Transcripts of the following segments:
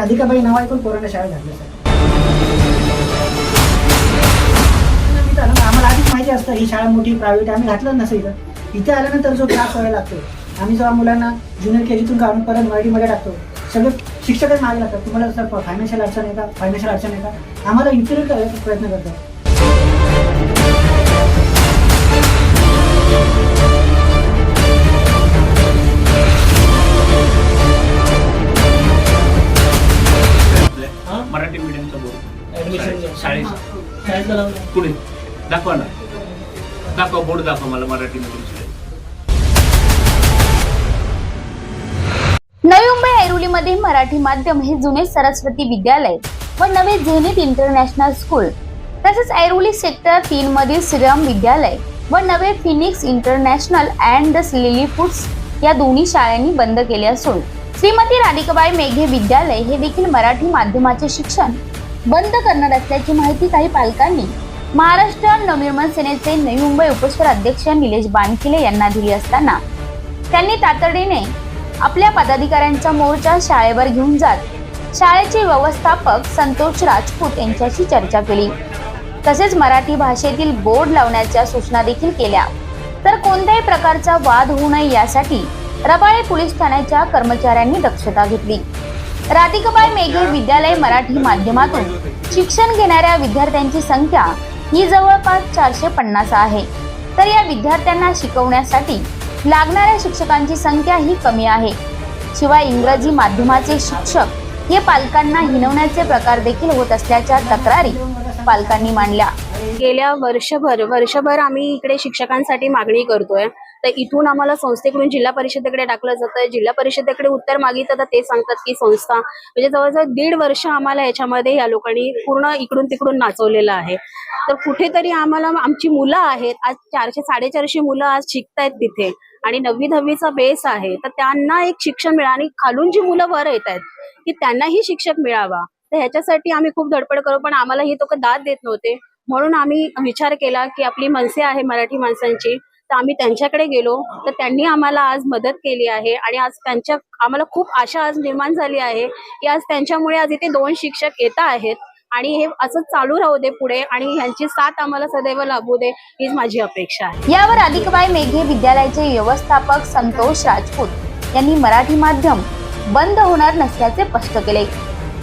राधिकाबाई नाव ऐकून पोरांना शाळेत घातलं सर. आम्हाला आधीच माहिती असतं ही शाळा मोठी प्रायव्हेट आम्ही घातलं नसं इथं इथे आल्यानंतर जो त्रास व्हायला लागतो आम्ही जेव्हा मुलांना ज्युनियर के जीतून काढून परत मराठीमध्ये टाकतो सगळे शिक्षकच मागे लागतात. तुम्हाला सर फायनान्शियल अडचण आहे का? फायनान्शियल अडचण आहे का? आम्हाला इन्फ्लुएन्स करायचा प्रयत्न करतात. शाळेतलं लावलं? पुढे. दाखवा ना. दाखवा बोर्ड दाखवा मला शाळेत नवी मुंबई ऐरोलीमध्ये मराठी माध्यम हे जुने सरस्वती विद्यालय व नवे झेनित इंटरनॅशनल स्कूल तसेच ऐरोली सेक्टर तीन मधील श्रीराम विद्यालय व नवे Phoenix International and the Lily Foods या दोन्ही शाळांनी बंद केले असून श्रीमती राधिकाबाई मेघे विद्यालय हे देखील मराठी माध्यमाचे शिक्षण बंद करणार असल्याची माहिती काही पालकांनी. महाराष्ट्र नवनिर्माण सेनेचे नवी मुंबई उपस्वर अध्यक्ष निलेश बानखिले यांना दिली असताना. त्यांनी तातडीने आपल्या पदाधिकाऱ्यांचा मोर्चा शाळेवर घेऊन जात शाळेचे व्यवस्थापक संतोष राजपूत यांच्याशी चर्चा केली. तसेच मराठी भाषेतील बोर्ड लावण्याच्या सूचना देखील केल्या. तर कोणत्याही प्रकारचा वाद होऊ नये यासाठी रबाळे पोलीस ठाण्याच्या कर्मचाऱ्यांनी दक्षता घेतली. राधिकाबाई मेघे विद्यालय मराठी माध्यमातून शिक्षण घेणाऱ्या विद्यार्थ्यांची संख्या ही जवळपास चारशे पन्नास आहे. तर या विद्यार्थ्यांना शिकवण्यासाठी लागणाऱ्या शिक्षकांची संख्या ही कमी आहे. शिवाय इंग्रजी माध्यमाचे शिक्षक हे पालकांना हिनवण्याचे प्रकार देखील होत असल्याच्या तक्रारी पालकांनी मांडल्या. गेल्या वर्षभर वर्षभर आम्ही इकडे शिक्षकांसाठी मागणी करतोय. तर इथून आम्हाला संस्थेकडून जिल्हा परिषदेकडे टाकलं जातं. जिल्हा परिषदेकडे उत्तर मागितलं तर ते सांगतात की संस्था म्हणजे जवळजवळ दीड वर्ष आम्हाला याच्यामध्ये या लोकांनी पूर्ण इकडून तिकडून नाचवलेलं आहे. तर कुठेतरी आम्हाला आमची मुलं आहेत आज चारशे साडेचारशे मुलं आज शिकतायत तिथे. आणि नववी दहावीचा बेस आहे. तर त्यांना एक शिक्षण मिळा आणि खालून जी मुलं वर येत आहेत की त्यांनाही शिक्षक मिळावा. तर ह्याच्यासाठी आम्ही खूप धडपड करू पण आम्हाला ही लोक दाद देत नव्हते. म्हणून आम्ही विचार केला की आपली मनसे आहे मराठी माणसांची तर आम्ही त्यांच्याकडे गेलो. तर त्यांनी आम्हाला आज मदत केली आहे आणि आज त्यांच्या आम्हाला खूप आशा आज निर्माण झाली आहे की आज त्यांच्यामुळे आज इथे दोन शिक्षक येत आहेत आणि हे असं चालू राहू दे पुढे आणि ह्यांची साथ आम्हाला सदैव लाभू दे हीच माझी अपेक्षा आहे. यावर अधिकबाई मेघे विद्यालयाचे व्यवस्थापक संतोष राजपूत यांनी मराठी माध्यम बंद होणार नसल्याचे स्पष्ट केले.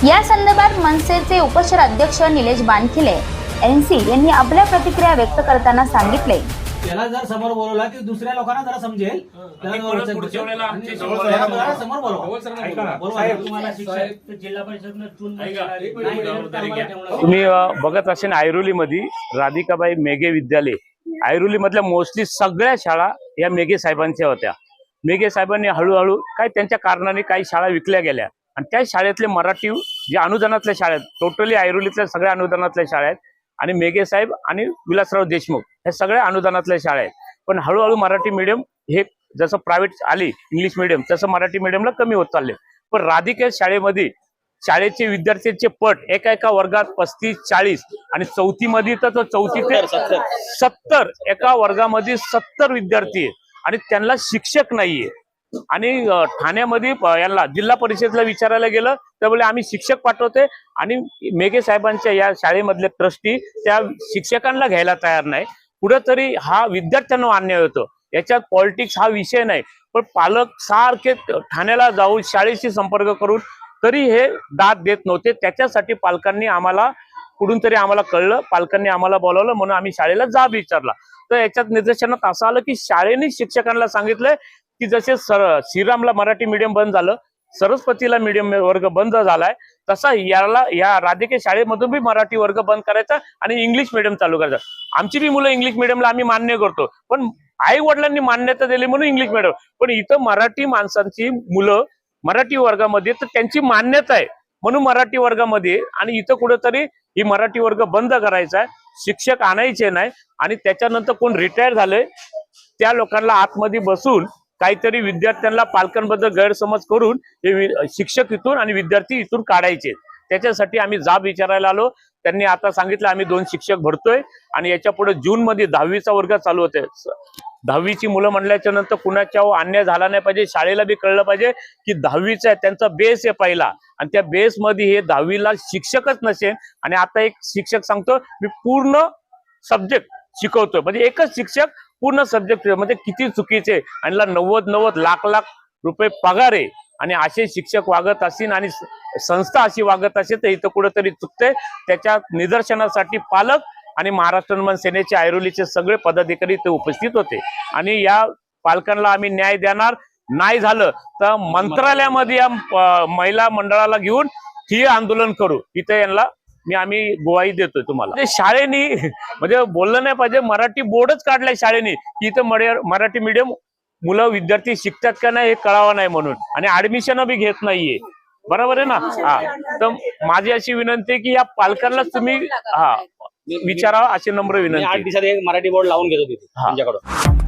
या संदर्भात मनसेचे उपशहर अध्यक्ष निलेश बानखिले एनसी यांनी आपल्या प्रतिक्रिया व्यक्त करताना सांगितले. त्याला जर समोर बोलवला की दुसऱ्या लोकांना जरा समजेल त्याला आणि जवळ परत चल- पुढच्या वेळेला आणि आमच्यासमोर समोर बोलवा, समोर बोलवा. ऐका ना. बोलवा, साहेब, तुम्हाला शिक्षक जिल्हा परिषदनं चून ऐका. नाही, एक मिनिट, जबाबदारी घ्या. ठेवलं. तुम्ही अ, बघत असेल ऐरोलीमध्ये राधिकाबाई मेघे विद्यालय ऐरोलीमधल्या मोस्टली सगळ्या शाळा या मेघे साहेबांच्या होत्या मेघे साहेबांनी हळूहळू काय त्यांच्या कारणाने काही शाळा विकल्या गेल्या आणि त्या शाळेतले मराठी जे अनुदानातल्या शाळा आहेत टोटली ऐरोलीतल्या सगळ्या अनुदानातल्या शाळा आहेत आणि मेघे साहेब आणि विलासराव देशमुख ह्या सगळ्या अनुदानातल्या शाळा आहेत. पण हळूहळू मराठी मीडियम हे जसं प्रायव्हेट आली इंग्लिश मिडियम तसं मराठी मिडियमला कमी होत चालले. पण राधिके शाळेमध्ये शाळेचे विद्यार्थ्यांचे पट एका एका वर्गात पस्तीस चाळीस आणि चौथीमध्ये तर तो चौथी ते सत्तर एका वर्गामध्ये सत्तर विद्यार्थी आहेत. आणि त्यांना शिक्षक नाहीये. आणि ठाण्यामध्ये यांना जिल्हा परिषदला विचारायला गेलं तर बोले आम्ही शिक्षक पाठवते आणि मेघे साहेबांच्या या शाळेमधले ट्रस्टी त्या शिक्षकांना घ्यायला तयार नाही. कुठंतरी हा विद्यार्थ्यांना अन्याय होतो. याच्यात पॉलिटिक्स हा विषय नाही. पण पालक सारखे ठाण्याला जाऊन शाळेशी संपर्क करून तरी हे दाद देत नव्हते. त्याच्यासाठी पालकांनी आम्हाला कुठून तरी आम्हाला कळलं पालकांनी आम्हाला बोलावलं म्हणून आम्ही शाळेला जाब विचारला. तर याच्यात निदर्शनात असं आलं की शाळेने शिक्षकांना सांगितलंय की जसे सर श्रीरामला मराठी मीडियम बंद झालं सरस्वतीला मीडियम वर्ग बंद झालाय तसा याला या राधिके शाळेमधून बी मराठी वर्ग बंद करायचा आणि इंग्लिश मिडियम चालू करायचा. आमची बी मुलं इंग्लिश मिडियमला आम्ही मान्य करतो पण आई वडिलांनी मान्यता दिली म्हणून इंग्लिश मिडियम पण इथं मराठी माणसांची मुलं मराठी वर्गामध्ये तर त्यांची मान्यता आहे. म्हणून मराठी वर्गामध्ये आणि इथं कुठेतरी ही मराठी वर्ग बंद करायचा आहे शिक्षक आणायचे नाही आणि त्याच्यानंतर कोण रिटायर झाले त्या लोकांना आतमध्ये बसून काहीतरी विद्यार्थ्यांना पालकांबद्दल गैरसमज करून हे शिक्षक इथून आणि विद्यार्थी इथून काढायचे. त्याच्यासाठी आम्ही जाब विचारायला आलो. त्यांनी आता सांगितलं आम्ही दोन शिक्षक भरतोय आणि याच्यापुढे जून मध्ये दहावीचा वर्ग चालू होते दहावीची मुलं म्हणल्याच्या नंतर कुणाच्या अन्याय झाला नाही पाहिजे शाळेला बी कळलं पाहिजे की दहावीचा आहे त्यांचा बेस आहे पहिला. आणि त्या बेसमध्ये हे दहावीला शिक्षकच नसेल आणि आता एक शिक्षक सांगतो मी पूर्ण सब्जेक्ट शिकवतोय. म्हणजे एकच शिक्षक पूर्ण सब्जेक्ट म्हणजे किती चुकीचे. आणि नव्वद नव्वद लाख लाख रुपये पगार आहे. आणि असे शिक्षक वागत असतील आणि संस्था अशी वागत असेल तर इथं कुठेतरी चुकते त्याच्या निदर्शनासाठी पालक आणि महाराष्ट्र निर्माण सेनेचे ऐरोलीचे सगळे पदाधिकारी इथे उपस्थित होते. आणि या पालकांना आम्ही न्याय देणार नाही झालं तर मंत्रालयामध्ये या महिला मंडळाला घेऊन ठिय्या आंदोलन करू. इथे यांना मी आम्ही गोवाही देतोय तुम्हाला. म्हणजे शाळेनी म्हणजे बोललं नाही पाहिजे मराठी बोर्डच काढलाय शाळेने. की इथं मरे- मराठी मीडियम मुलं विद्यार्थी शिकतात का नाही हे कळावं नाही म्हणून. आणि ऍडमिशन बी घेत नाहीये. बरोबर आहे ना? हा. तर माझी अशी विनंती आहे की या पालकांनाच तुम्ही हा विचारावा अशी नम्र विनंती आठ आहे. दिवसात एक मराठी बोर्ड लावून घेतो तिथे हा. त्यांच्याकडून.